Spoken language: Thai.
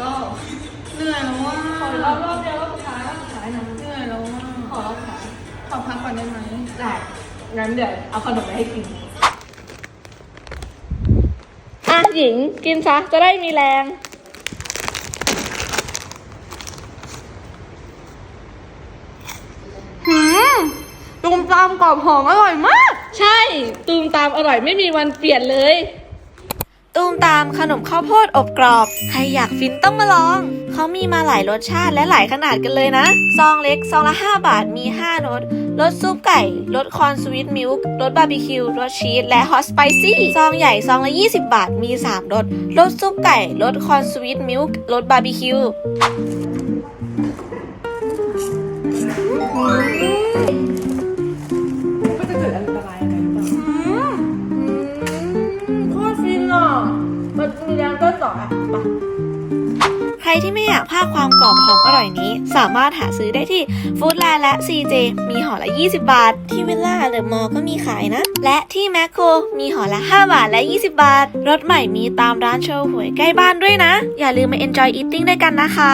รอบเหนื่อยแล้วว่าขอรอบรอบเดียวรอบสุดท้ายรอบสุดท้ายนะเหนื่อยแล้วว่าขอรอบสุดท้ายขอพักก่อนได้ไหมได้งั้นเดี๋ยวเอาขนมไปให้กินอะหญิงกินซะจะได้มีแรงหืมตุมตามกรอบหอมอร่อยมาก ใช่ตูมตามอร่อยไม่มีวันเปลี่ยนเลย ตูมตามขนมข้าวโพดอบกรอบ ใครอยากฟินต้องมาลอง เขามีมาหลายรสชาติและหลายขนาดกันเลยนะ ซองเล็กซองละ 5 บาทมี 5รสรสซุปไก่รสคอนสวีทมิลค์รสบาร์บีคิวรสชีสและฮอตสไปซี่ซองใหญ่ซองละ 20 บาทมี 3รสรสซุปไก่รสคอนสวีทมิลค์รสบาร์บีคิว ต้นต่ออะไปใครที่ไม่อยากพลาดความกรอบหอมอร่อยนี้ สามารถหาซื้อได้ที่ฟู้ดแลนด์และ CJ มีห่อละ 20 บาท ที่วิลล่าหรือมอก็มีขายนะ และที่แมคโครมีห่อละ 5 บาทและ 20 บาท รถใหม่มีตามร้านโชว์หวยใกล้บ้านด้วยนะ อย่าลืมมา enjoy eating ด้วยกันนะคะ